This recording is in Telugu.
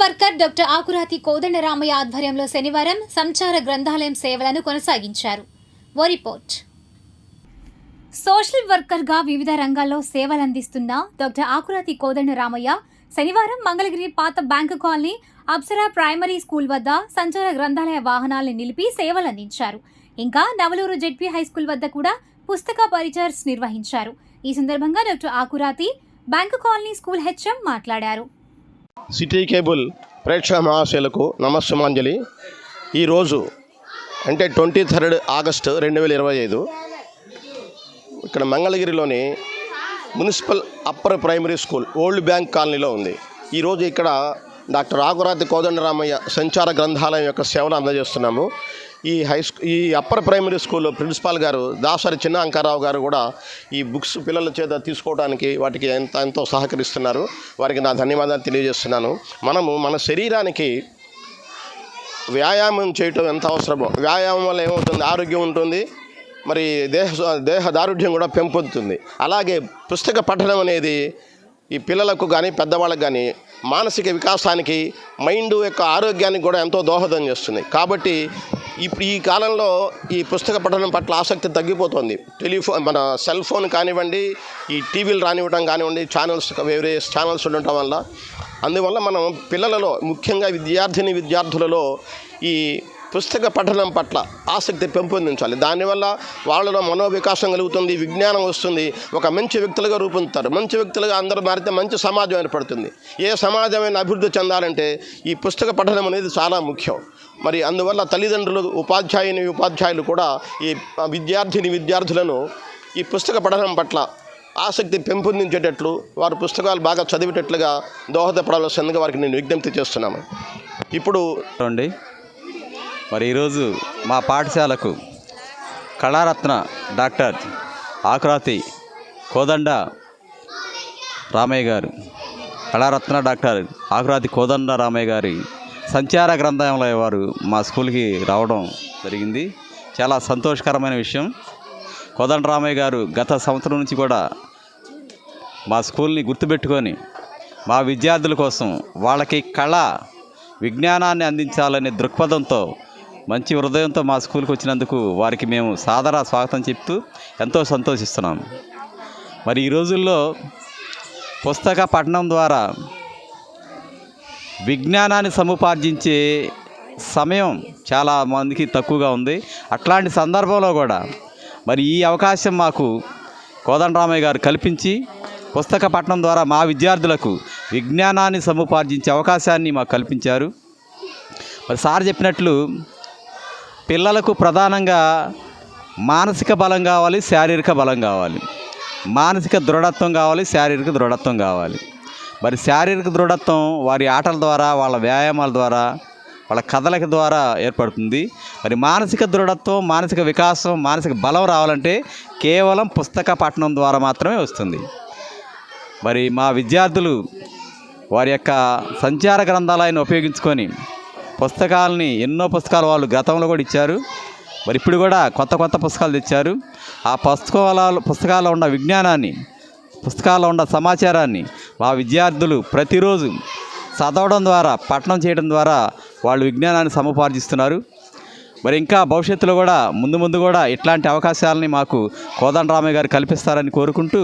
వర్కర్ డాక్టర్ ఆకురాతి కోదండరామయ్య ఆధ్వర్యంలో శనివారం సంచార గ్రంథాలయం సేవలను కొనసాగించారు. ఓ రిపోర్ట్. సోషల్ వర్కర్గా వివిధ రంగాల్లో సేవలందిస్తున్న డాక్టర్ ఆకురాతి కోదండరామయ్య శనివారం మంగళగిరి పాత bank colony Apsara primary school వద్ద సంచార గ్రంథాలయ వాహనాలను నిలిపి సేవలందించారు. ఇంకా నవలూరు జెడ్పీ హై స్కూల్ వద్ద కూడా పుస్తక పరిచర్స్ నిర్వహించారు. ఈ సందర్భంగా doctor Akurathi bank colony school HM మాట్లాడారు. సిటీ కేబుల్ ప్రేక్షక మహాశయులకు నమస్సుమాంజలి. ఈరోజు అంటే ట్వంటీ థర్డ్ ఆగస్టు రెండు వేల ఇరవై ఐదు ఇక్కడ మంగళగిరిలోని municipal upper primary school old bank కాలనీలో ఉంది. ఈరోజు ఇక్కడ డాక్టర్ రాఘురాతి కోదండరామయ్య సంచార గ్రంథాలయం యొక్క సేవలు అందజేస్తున్నాము. ఈ హై స్కూ ఈ అప్పర్ ప్రైమరీ స్కూల్లో ప్రిన్సిపాల్ గారు దాసరి చిన్న అంకారావు గారు కూడా ఈ బుక్స్ పిల్లల చేత తీసుకోవడానికి వాటికి ఎంత ఎంతో సహకరిస్తున్నారు. వారికి నా ధన్యవాదాలు తెలియజేస్తున్నాను. మనము మన శరీరానికి వ్యాయామం చేయటం ఎంత అవసరమో వ్యాయామం వల్ల ఏమవుతుంది? ఆరోగ్యం ఉంటుంది. మరి దేహ దేహ దారుఢ్యం కూడా పెంపొందుతుంది. అలాగే పుస్తక పఠనం అనేది ఈ పిల్లలకు కానీ పెద్దవాళ్ళకు కానీ మానసిక వికాసానికి మైండ్ యొక్క ఆరోగ్యానికి కూడా ఎంతో దోహదం చేస్తుంది. కాబట్టి ఇప్పుడు ఈ కాలంలో ఈ పుస్తక పఠనం పట్ల ఆసక్తి తగ్గిపోతుంది. టెలిఫోన్ మన సెల్ ఫోన్ కానివ్వండి ఈ టీవీలు రానివ్వడం కానివ్వండి ఛానల్స్ వేరే ఛానల్స్ ఉండటం వల్ల. అందువల్ల మనం పిల్లలలో ముఖ్యంగా విద్యార్థిని విద్యార్థులలో ఈ పుస్తక పఠనం పట్ల ఆసక్తి పెంపొందించాలి. దానివల్ల వాళ్ళలో మనోవికాసం కలుగుతుంది విజ్ఞానం వస్తుంది. ఒక మంచి వ్యక్తులుగా రూపొందుతారు. మంచి వ్యక్తులుగా అందరూ మారితే మంచి సమాజం ఏర్పడుతుంది. ఏ సమాజమైన అభివృద్ధి చెందాలంటే ఈ పుస్తక పఠనం అనేది చాలా ముఖ్యం. మరి అందువల్ల తల్లిదండ్రులు ఉపాధ్యాయుని ఉపాధ్యాయులు కూడా ఈ విద్యార్థిని విద్యార్థులను ఈ పుస్తక పఠనం పట్ల ఆసక్తి పెంపొందించేటట్లు వారు పుస్తకాలు బాగా చదివేటట్లుగా దోహదపడాల్సిందిగా వారికి నేను విజ్ఞప్తి చేస్తున్నాను. ఇప్పుడు అండి మరి ఈరోజు మా పాఠశాలకు కళారత్న డాక్టర్ ఆకురాతి కోదండ రామయ్య గారు కళారత్న డాక్టర్ ఆకురాతి కోదండ రామయ్య గారి సంచార గ్రంథాలయ వారు మా స్కూల్కి రావడం జరిగింది. చాలా సంతోషకరమైన విషయం. కోదండ రామయ్య గారు గత సంవత్సరం నుంచి కూడా మా స్కూల్ని గుర్తుపెట్టుకొని మా విద్యార్థుల కోసం వాళ్ళకి కళ విజ్ఞానాన్ని అందించాలనే దృక్పథంతో మంచి హృదయంతో మా స్కూల్కి వచ్చినందుకు వారికి మేము సాదర స్వాగతం చెప్తూ ఎంతో సంతోషిస్తున్నాం. మరి ఈ రోజుల్లో పుస్తక పఠనం ద్వారా విజ్ఞానాన్ని సముపార్జించే సమయం చాలా మందికి తక్కువగా ఉంది. అట్లాంటి సందర్భంలో కూడా మరి ఈ అవకాశం మాకు కోదండరామయ్య గారు కల్పించి పుస్తక పఠనం ద్వారా మా విద్యార్థులకు విజ్ఞానాన్ని సముపార్జించే అవకాశాన్ని మాకు కల్పించారు. మరి సార్ చెప్పినట్లు పిల్లలకు ప్రధానంగా మానసిక బలం కావాలి శారీరక బలం కావాలి. మానసిక దృఢత్వం కావాలి శారీరక దృఢత్వం కావాలి. మరి శారీరక దృఢత్వం వారి ఆటల ద్వారా వాళ్ళ వ్యాయామాల ద్వారా వాళ్ళ కథలక ద్వారా ఏర్పడుతుంది. మరి మానసిక దృఢత్వం మానసిక వికాసం మానసిక బలం రావాలంటే కేవలం పుస్తక పఠనం ద్వారా మాత్రమే వస్తుంది. మరి మా విద్యార్థులు వారి యొక్క సంచార గ్రంథాలయాన్ని ఉపయోగించుకొని పుస్తకాలని ఎన్నో పుస్తకాలు వాళ్ళు గతంలో కూడా ఇచ్చారు. మరి ఇప్పుడు కూడా కొత్త కొత్త పుస్తకాలు తెచ్చారు. ఆ పుస్తకాల పుస్తకాల్లో ఉన్న విజ్ఞానాన్ని పుస్తకాల్లో ఉన్న సమాచారాన్ని మా విద్యార్థులు ప్రతిరోజు చదవడం ద్వారా పఠనం చేయడం ద్వారా వాళ్ళు విజ్ఞానాన్ని సముపార్జిస్తున్నారు. మరి ఇంకా భవిష్యత్తులో కూడా ముందు ముందు కూడా ఇట్లాంటి అవకాశాలని మాకు కోదండరామయ్య గారు కల్పిస్తారని కోరుకుంటూ